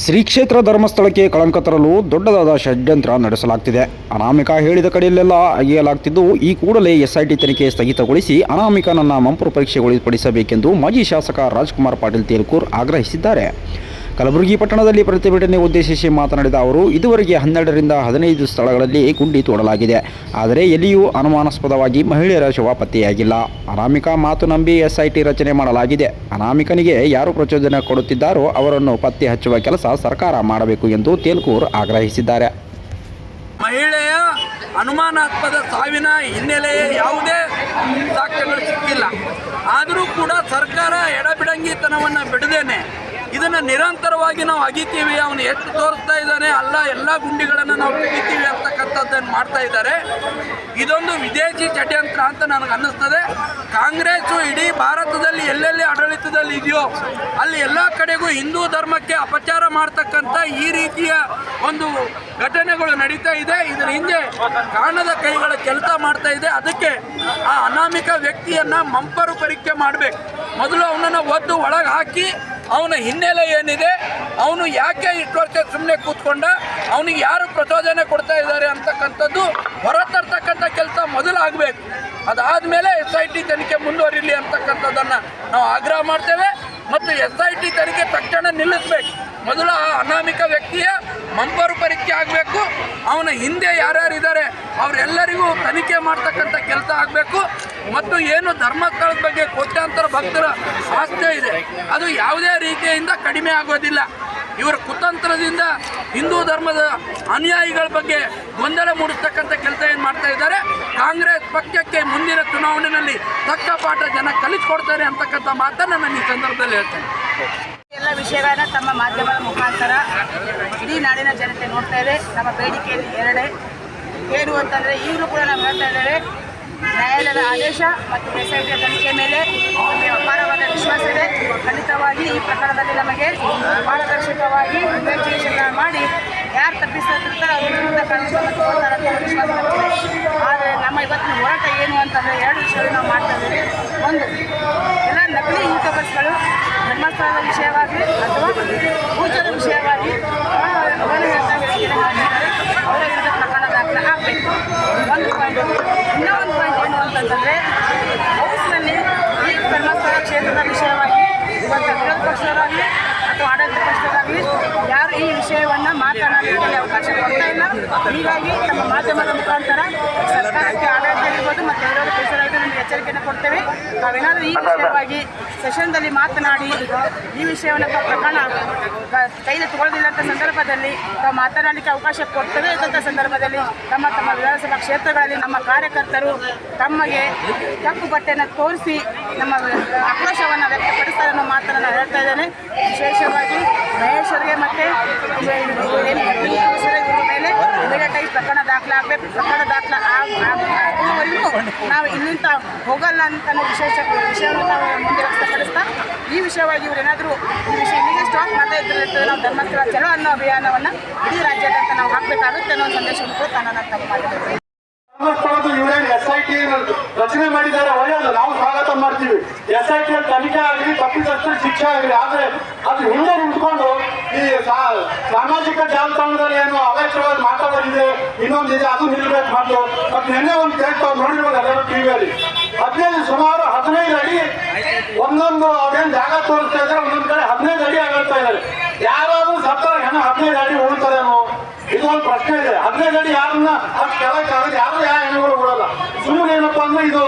ಶ್ರೀ ಕ್ಷೇತ್ರ ಧರ್ಮಸ್ಥಳಕ್ಕೆ ಕಳಂಕ ತರಲು ದೊಡ್ಡದಾದ ಷಡ್ಯಂತ್ರ ನಡೆಸಲಾಗ್ತಿದೆ. ಅನಾಮಿಕ ಹೇಳಿದ ಕಡೆಯಲ್ಲೆಲ್ಲ ಅಗೆಯಲಾಗ್ತಿದ್ದು, ಈ ಕೂಡಲೇ ಎಸ್ಐಟಿ ತನಿಖೆ ಸ್ಥಗಿತಗೊಳಿಸಿ ಅನಾಮಿಕನನ್ನ ಮಂಪರು ಪರೀಕ್ಷೆಗೊಳಪಡಿಸಬೇಕೆಂದು ಮಾಜಿ ಶಾಸಕ ರಾಜ್ಕುಮಾರ್ ಪಾಟೀಲ್ ತೇಲ್ಕೂರ್ ಆಗ್ರಹಿಸಿದ್ದಾರೆ. ಕಲಬುರಗಿ ಪಟ್ಟಣದಲ್ಲಿ ಪ್ರತಿಭಟನೆ ಉದ್ದೇಶಿಸಿ ಮಾತನಾಡಿದ ಅವರು, ಇದುವರೆಗೆ ಹನ್ನೆರಡರಿಂದ ಹದಿನೈದು ಸ್ಥಳಗಳಲ್ಲಿ ಗುಂಡಿ ತೋಡಲಾಗಿದೆ. ಆದರೆ ಎಲ್ಲಿಯೂ ಅನುಮಾನಾಸ್ಪದವಾಗಿ ಮಹಿಳೆಯರ ಶವ ಪತ್ತೆಯಾಗಿಲ್ಲ. ಅನಾಮಿಕ ಮಾತು ನಂಬಿ ಎಸ್ಐಟಿ ರಚನೆ ಮಾಡಲಾಗಿದೆ. ಅನಾಮಿಕನಿಗೆ ಯಾರು ಪ್ರಚೋದನೆ ಕೊಡುತ್ತಿದ್ದಾರೋ ಅವರನ್ನು ಪತ್ತೆ ಹಚ್ಚುವ ಕೆಲಸ ಸರ್ಕಾರ ಮಾಡಬೇಕು ಎಂದು ತೇಲ್ಕೂರ್ ಆಗ್ರಹಿಸಿದ್ದಾರೆ. ಮಹಿಳೆಯ ಅನುಮಾನಾಸ್ಪದ ಸಾವಿನ ಹಿನ್ನೆಲೆಯ ಯಾವುದೇ ಸಾಕ್ಷ್ಯಗಳು ಸಿಕ್ಕಿಲ್ಲ. ಆದರೂ ಕೂಡ ಸರ್ಕಾರ ಎಡಬಿಡಂಗಿತನವನ್ನು ಬಿಡದೇನೆ ಇದನ್ನು ನಿರಂತರವಾಗಿ ನಾವು ಅಗಿತೀವಿ, ಅವನು ಎಷ್ಟು ತೋರಿಸ್ತಾ ಇದ್ದಾನೆ, ಅಲ್ಲ, ಎಲ್ಲ ಗುಂಡಿಗಳನ್ನು ನಾವು ತೆಗಿತೀವಿ ಅಂತಕ್ಕಂಥದ್ದನ್ನು ಮಾಡ್ತಾ ಇದ್ದಾರೆ. ಇದೊಂದು ವಿದೇಶಿ ಷಡ್ಯಂತ್ರ ಅಂತ ನನಗೆ ಅನ್ನಿಸ್ತದೆ. ಕಾಂಗ್ರೆಸ್ಸು ಇಡೀ ಭಾರತದಲ್ಲಿ ಎಲ್ಲೆಲ್ಲಿ ಆಡಳಿತದಲ್ಲಿ ಇದೆಯೋ, ಅಲ್ಲಿ ಎಲ್ಲ ಕಡೆಗೂ ಹಿಂದೂ ಧರ್ಮಕ್ಕೆ ಅಪಚಾರ ಮಾಡ್ತಕ್ಕಂಥ ಈ ರೀತಿಯ ಒಂದು ಘಟನೆಗಳು ನಡೀತಾ ಇದೆ. ಇದರ ಹಿಂದೆ ಕಾಣದ ಕೈಗಳ ಕೆಲಸ ಮಾಡ್ತಾ ಇದೆ. ಅದಕ್ಕೆ ಆ ಅನಾಮಿಕ ವ್ಯಕ್ತಿಯನ್ನ ಮಂಪರು ಪರೀಕ್ಷೆ ಮಾಡಬೇಕು. ಮೊದಲು ಅವನನ್ನು ಒದ್ದು ಒಳಗೆ ಹಾಕಿ ಅವನ ಹಿನ್ನೆಲೆ ಏನಿದೆ, ಅವನು ಯಾಕೆ ಇಷ್ಟು ವರ್ಷ ಸುಮ್ಮನೆ ಕೂತ್ಕೊಂಡ, ಅವನಿಗೆ ಯಾರು ಪ್ರಚೋದನೆ ಕೊಡ್ತಾ ಇದ್ದಾರೆ ಅಂತಕ್ಕಂಥದ್ದು ಹೊರತರ್ತಕ್ಕಂಥ ಕೆಲಸ ಮೊದಲು ಆಗಬೇಕು ಅದಾದಮೇಲೆ ಎಸ್ ಐ ಟಿ ತನಿಖೆ ಮುಂದುವರಿಲಿ ಅಂತಕ್ಕಂಥದ್ದನ್ನು ನಾವು ಆಗ್ರಹ ಮಾಡ್ತೇವೆ ಮತ್ತು ಎಸ್ ಐ ಟಿ ತನಿಖೆ ತಕ್ಷಣ ನಿಲ್ಲಿಸಬೇಕು. ಮೊದಲು ಆ ಅನಾಮಿಕ ವ್ಯಕ್ತಿಯ ಮಂಪರು ಪರೀಕ್ಷೆ ಆಗಬೇಕು, ಅವನ ಹಿಂದೆ ಯಾರ್ಯಾರಿದ್ದಾರೆ ಅವರೆಲ್ಲರಿಗೂ ತನಿಖೆ ಮಾಡ್ತಕ್ಕಂಥ ಕೆಲಸ ಆಗಬೇಕು. ಮತ್ತು ಏನು ಧರ್ಮಸ್ಥಳದ ಬಗ್ಗೆ ಕೋಟ್ಯಾಂತರ ಭಕ್ತರ ಆಸ್ಥೆ ಇದೆ, ಅದು ಯಾವುದೇ ರೀತಿಯಿಂದ ಕಡಿಮೆ ಆಗೋದಿಲ್ಲ. ಇವರ ಕುತಂತ್ರದಿಂದ ಹಿಂದೂ ಧರ್ಮದ ಅನುಯಾಯಿಗಳ ಬಗ್ಗೆ ಗೊಂದಲ ಮೂಡಿಸ್ತಕ್ಕಂಥ ಕೆಲಸ ಏನು ಮಾಡ್ತಾ ಇದ್ದಾರೆ, ಕಾಂಗ್ರೆಸ್ ಪಕ್ಷಕ್ಕೆ ಮುಂದಿನ ಚುನಾವಣೆಯಲ್ಲಿ ತಕ್ಕ ಪಾಠ ಜನ ಕಲಿಸ್ಕೊಡ್ತಾರೆ ಅಂತಕ್ಕಂಥ ಮಾತನ್ನು ನಾನು ಈ ಸಂದರ್ಭದಲ್ಲಿ ಹೇಳ್ತೇನೆ. ಎಲ್ಲ ವಿಷಯಗಳನ್ನ ತಮ್ಮ ಮಾಧ್ಯಮದ ಮುಖಾಂತರ ಇಡೀ ನಾಡಿನ ಜನತೆ ನೋಡ್ತಾ ಇದೆ. ನಮ್ಮ ಬೇಡಿಕೆಯಲ್ಲಿ ಎರಡೇ. ಏನು ಅಂತಂದರೆ ಈಗಲೂ ಕೂಡ ನಾವು ಹೇಳ್ತಾ ಇದ್ದೇವೆ ನ್ಯಾಯಾಲಯದ ಆದೇಶ ಮತ್ತು ಎಸ್ಐಟಿಯ ತನಿಖೆ ಮೇಲೆ ನಮಗೆ ಅಪಾರವಾದ ವಿಶ್ವಾಸ ಇದೆ. ಖಂಡಿತವಾಗಿ ಈ ಪ್ರಕರಣದಲ್ಲಿ ನಮಗೆ ಪಾರದರ್ಶಕವಾಗಿ ಇನ್ವೆಸ್ಟಿಗೇಷನ್ ಮಾಡಿ ಯಾರು ತಪ್ಪಿಸ್ತಿರ್ತಾರೆ ಅವ್ರ ವಿರುದ್ಧ ಕಾನೂನು ವಿಶ್ವಾಸ ಆದರೆ ನಮ್ಮ ಇವತ್ತಿನ ಹೋರಾಟ ಏನು ಅಂತಂದರೆ ಎರಡು ವಿಷಯಗಳು ನಾವು ಮಾಡ್ತಾ ಇದ್ದೀವಿ. ಒಂದು, ಎಲ್ಲ ನಕಲಿ ಯೂಟ್ಯೂಬರ್ಸ್ಗಳು ಧರ್ಮಸ್ಥಳದ ವಿಷಯವಾಗಿ ಅಥವಾ ಪೂಜಾದ ವಿಷಯವಾಗಿ ಅವರ ವಿರುದ್ಧ ಪ್ರಕರಣ ದಾಖಲೆ ಆಗಬೇಕು ಒಂದು ಪಾಯಿಂಟ್ ಇನ್ನೂ ಒಂದು ಪಾಯಿಂಟ್ ಏನು ಅಂತಂತಂದರೆ ಹೌಸ್ನಲ್ಲಿ ಈ ಧರ್ಮಸ್ಥಳ ಕ್ಷೇತ್ರದ ವಿಷಯವಾಗಿ ಇವತ್ತು ವಿರೋಧ ಪಕ್ಷದವರಾಗಲಿ ಅಥವಾ ಆಡಳಿತ ಪಕ್ಷದವರಾಗಲಿ ಯಾರು ಈ ವಿಷಯವನ್ನು ಮಾತನಾಡಲಿಕ್ಕೆ ಅವಕಾಶ ಕೊಡ್ತಾ ಇಲ್ಲ. ಹೀಗಾಗಿ ನಮ್ಮ ಮಾಧ್ಯಮದ ಮುಖಾಂತರ ಸರ್ಕಾರಕ್ಕೆ ವಿರೋಧ ಪಕ್ಷದವರಿಗೆ ನಮಗೆ ಎಚ್ಚರಿಕೆಯನ್ನು ಕೊಡ್ತೇವೆ. ನಾವೇನಾದರೂ ಈ ವಿಷಯವಾಗಿ ಸೆಷನ್ದಲ್ಲಿ ಮಾತನಾಡಿ ಈ ವಿಷಯವನ್ನು ಪ್ರಕರಣ ಕೈಲಿ ತಗೊಳ್ಳದಿಲ್ಲಂಥ ಸಂದರ್ಭದಲ್ಲಿ ತಾವು ಮಾತನಾಡಲಿಕ್ಕೆ ಅವಕಾಶ ಕೊಡ್ತೇವೆ. ಇದ್ದಂಥ ಸಂದರ್ಭದಲ್ಲಿ ತಮ್ಮ ತಮ್ಮ ವಿಧಾನಸಭಾ ಕ್ಷೇತ್ರಗಳಲ್ಲಿ ನಮ್ಮ ಕಾರ್ಯಕರ್ತರು ತಮಗೆ ಕಪ್ಪು ಬಟ್ಟೆಯನ್ನು ತೋರಿಸಿ ನಮ್ಮ ಆಕ್ರೋಶವನ್ನು ವ್ಯಕ್ತಪಡಿಸ್ತಾರೆ ಅನ್ನೋ ಮಾತನ್ನು ನಾನು ಹೇಳ್ತಾ ಇದ್ದೇನೆ. ವಿಶೇಷವಾಗಿ ಮಹೇಶ್ವರಿಗೆ ಮತ್ತು ಪ್ರಕರಣ ದಾಖಲಾಗಬೇಕು ಪ್ರಕರಣ ದಾಖಲೆ ಆಗುವವರೆಗೂ ನಾವು ಇಲ್ಲಿಂದ ಹೋಗಲ್ಲ ಅಂತ ವಿಶೇಷ ವಿಷಯವನ್ನು ನಾವು ಮುಂದೆ ವ್ಯಕ್ತಪಡಿಸ್ತಾ, ಈ ವಿಷಯವಾಗಿ ಇವರೇನಾದರೂ ಈ ವಿಷಯ ಇಲ್ಲಿಗೆ ಸ್ಟಾಪ್ ಮಾಡದೇ ಇದ್ದರೆ ನಾವು ಧರ್ಮಸ್ಥಳ ಚಲೋ ಅನ್ನೋ ಅಭಿಯಾನವನ್ನು ಇಡೀ ರಾಜ್ಯಾದ್ಯಂತ ನಾವು ಹಾಕಬೇಕಾಗುತ್ತೆ ಅನ್ನೋ ಒಂದು ಸಂದೇಶವನ್ನು ಕೂಡ ನಾನು ತಪ್ಪು ರಚನೆ ಮಾಡಿದ್ದಾರೆ, ಒಳ್ಳೆಯದು. ನಾವು ಸ್ವಾಗತ ಮಾಡ್ತೀವಿ. ಎಸ್ ಐ ಟಿ ತನಿಖೆ ಆಗಲಿ, ತಪ್ಪಿತಸ್ಥರ ಶಿಕ್ಷೆ ಆಗಲಿ, ಆದ್ರೆ ಅದು ಹಿಂದೆ ನಿಂತ್ಕೊಂಡು ಈ ಸಾಮಾಜಿಕ ಜಾಲತಾಣದಲ್ಲಿ ಏನು ಅವೆಚ್ಚವಾಗಿ ಇನ್ನೊಂದಿದೆ ಅದು ನಿಲ್ಬೇಕು ಮತ್ತು ಮತ್ತೆ ನಿನ್ನೆ ಒಂದು ಕೇಳ್ತಾ ನೋಡಿರ್ಬೋದು ಎಲ್ಲರೂ ಟಿವಿಯಲ್ಲಿ ಹದಿನೈದು, ಸುಮಾರು ಹದಿನೈದು ಅಡಿ, ಒಂದೊಂದು ಅವ್ರೇನು ಜಾಗ ತೋರಿಸ್ತಾ ಇದ್ದಾರೆ, ಒಂದೊಂದು ಕಡೆ ಹದಿನೈದು ಅಡಿ ಆಗಿರ್ತಾ ಇದ್ದಾರೆ ಯಾರಾದ್ರೂ ಸರ್ಕಾರ ಏನೋ ಹದಿನೈದು ಅಡಿ ಉಳ್ತಾರೇನೋ ಇದು ಪ್ರಶ್ನೆ ಇದೆ. ಹದಿನೈದು ಅಡಿ ಯಾರನ್ನ ಅದು ಕೆಳಗೆ ಆಗದೆ ಯಾರು ಯಾವ ಹೆಣ್ಣುಗಳು ಬಿಡಲ್ಲ. ಸುಮ್ಮನೆ ಏನಪ್ಪಾ ಅಂದ್ರೆ ಇದು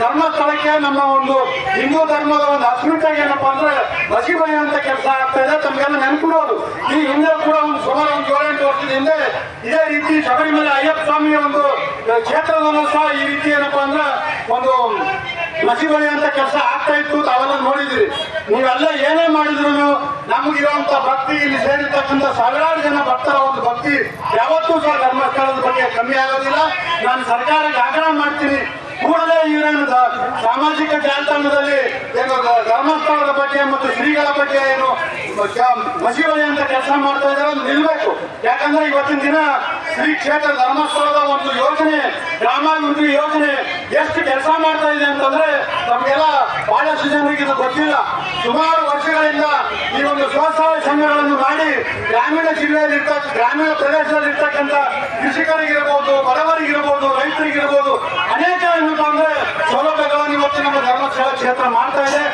ಧರ್ಮಸ್ಥಳಕ್ಕೆ ನಮ್ಮ ಒಂದು ಹಿಂದೂ ಧರ್ಮದ ಒಂದು ಅಸ್ಮಿತೆ ಏನಪ್ಪಾ ಅಂದ್ರೆ ಬಸಿಬಯ ಅಂತ ಕೆಲಸ ಆಗ್ತಾ ಇದೆ. ತಮಗೆಲ್ಲ ನೆನ್ಪಿಡೋದು. ಈ ಹಿಂದೆ ಕೂಡ ಒಂದು ಸುಮಾರು ಒಂದು ಏಳೆಂಟು ವರ್ಷದ ಹಿಂದೆ ಇದೇ ರೀತಿ ಶಬರಿಮಲೆ ಅಯ್ಯಪ್ಪ ಸ್ವಾಮಿಯ ಒಂದು ಕ್ಷೇತ್ರದಲ್ಲೂ ಸಹ ಈ ರೀತಿ ಏನಪ್ಪಾ ಅಂದ್ರೆ ಒಂದು ಮಸಿ ಅಂತ ಕೆಲಸ ಆಗ್ತಾ ಇತ್ತು, ತಾವೆಲ್ಲ ನೋಡಿದ್ರಿ ನೀವೆಲ್ಲ ಏನೇ ಮಾಡಿದ್ರು ನಮಗಿರುವಂತ ಭಕ್ತಿ, ಇಲ್ಲಿ ಸೇರಿರ್ತಕ್ಕಂಥ ಸಾವಿರಾರು ಜನ ಭಕ್ತರ ಒಂದು ಭಕ್ತಿ. ಯಾವತ್ತೂ ಸಹ ಧರ್ಮಸ್ಥಳದ ಬಗ್ಗೆ ಕಮ್ಮಿ ಆಗೋದಿಲ್ಲ. ನಾನು ಸರ್ಕಾರಕ್ಕೆ ಆಗ್ರಹ ಮಾಡ್ತೀನಿ. ಕೂಡಲೇ ಇವರನ್ನು ದ- ಸಾಮಾಜಿಕ ಜಾಲತಾಣದಲ್ಲಿ ಏನು ಧರ್ಮಸ್ಥಳದ ಬಗ್ಗೆ ಮತ್ತು ಶ್ರೀಗಳ ಬಗ್ಗೆ ಏನು ಮಸಿಬಳಿ ಅಂತ ಕೆಲಸ ಮಾಡ್ತಾ ಇದ್ದಾರೆ ನಿಲ್ಬೇಕು. ಯಾಕಂದ್ರೆ ಇವತ್ತಿನ ದಿನ ಶ್ರೀ ಕ್ಷೇತ್ರ ಧರ್ಮಸ್ಥಳದ ಒಂದು ಯೋಜನೆ ಗ್ರಾಮಾಭಿವೃದ್ಧಿ ಯೋಜನೆ ಎಷ್ಟು ಕೆಲಸ ಮಾಡ್ತಾ ಇದೆ ಅಂತಂದ್ರೆ ನಮಗೆಲ್ಲ ಬಹಳಷ್ಟು ಜನರಿಗೆ ಇದು ಗೊತ್ತಿಲ್ಲ. ಸುಮಾರು ವರ್ಷಗಳಿಂದ ಈ ಒಂದು ಸ್ವಸಹಾಯ ಸಂಘಗಳನ್ನು ಮಾಡಿ ಗ್ರಾಮೀಣ ಜಿಲ್ಲೆಯಲ್ಲಿ ಗ್ರಾಮೀಣ ಪ್ರದೇಶದಲ್ಲಿ ಇರ್ತಕ್ಕಂಥ ಕೃಷಿಕರಿಗಿರ್ಬೋದು, ಬಡವರಿಗಿರ್ಬೋದು, ರೈತರಿಗಿರ್ಬೋದು, ಅನೇಕ ಏನಪ್ಪಾ ಅಂದ್ರೆ ಸೌಲಭ್ಯಗಳನ್ನು ಇವತ್ತು ನಮ್ಮ ಧರ್ಮಸ್ಥಳ ಕ್ಷೇತ್ರ ಮಾಡ್ತಾ ಇದೆ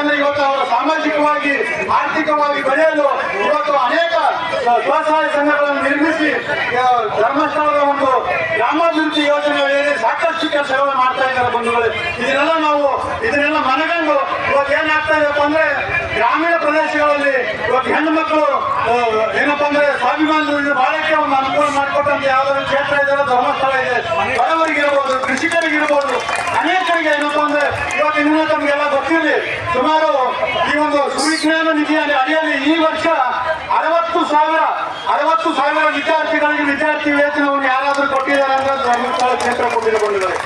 ಯಾಕಂದ್ರೆ ಇವತ್ತು ಅವರು ಸಾಮಾಜಿಕವಾಗಿ, ಆರ್ಥಿಕವಾಗಿ ಬೆಳೆಯಲು ಇವತ್ತು ಅನೇಕ ಸ್ವಸಹಾಯ ಸಂಘಗಳನ್ನು ನಿರ್ಮಿಸಿ ಧರ್ಮಸ್ಥಳದ ಒಂದು ಗ್ರಾಮಾಭಿವೃದ್ಧಿ ಯೋಜನೆಗಳಲ್ಲಿ ಸಾಕಷ್ಟು ಕೆಲಸಗಳನ್ನು ಮಾಡ್ತಾ ಇದ್ದಾರೆ ಬಂಧುಗಳು. ಇದನ್ನೆಲ್ಲ ನಾವು, ಇದನ್ನೆಲ್ಲ ಮನಗಂಡು ಇವತ್ತು ಏನಾಗ್ತಾ ಇದೆಯಪ್ಪ ಅಂದ್ರೆ ಗ್ರಾಮೀಣ ಪ್ರದೇಶಗಳಲ್ಲಿ ಇವತ್ತು ಹೆಣ್ಣು ಮಕ್ಕಳು ಏನಪ್ಪಾ ಅಂದ್ರೆ ಸ್ವಾಭಿಮಾನದಿಂದ ಬಾಳಕ್ಕೆ ಒಂದು ಅನುಕೂಲ ಮಾಡಿಕೊಟ್ಟಂತ ಯಾವ್ದಾದ್ರು ಕ್ಷೇತ್ರ ಇದೆ, ಧರ್ಮಸ್ಥಳ ಇದೆ. ಬಡವರಿಗಿರ್ಬೋದು, ಕೃಷಿಕರಿಗಿರ್ಬೋದು ಅನೇಕರಿಗೆ ಏನಪ್ಪಾ ಅಂದ್ರೆ ಇವತ್ತು ಇನ್ನೂ ತಮಗೆಲ್ಲ ಗೊತ್ತಿರಲಿ, ಸುಮಾರು ಈ ಒಂದು ಸುವಿಜ್ಞಾನ ನಿಧಿಯ ಅಡಿಯಲ್ಲಿ ಈ ವರ್ಷ ಅರವತ್ತು ಸಾವಿರ ಅರವತ್ತು ಸಾವಿರ ವಿದ್ಯಾರ್ಥಿಗಳಿಗೆ ವಿದ್ಯಾರ್ಥಿ ವೇತನವನ್ನು ಯಾರಾದರೂ ಕೊಟ್ಟಿದ್ದಾರೆ ಅಂದ್ರೆ ಧರ್ಮಸ್ಥಳ ಕ್ಷೇತ್ರ ಕೊಟ್ಟಿರೋ ಬಂದಿದ್ದಾರೆ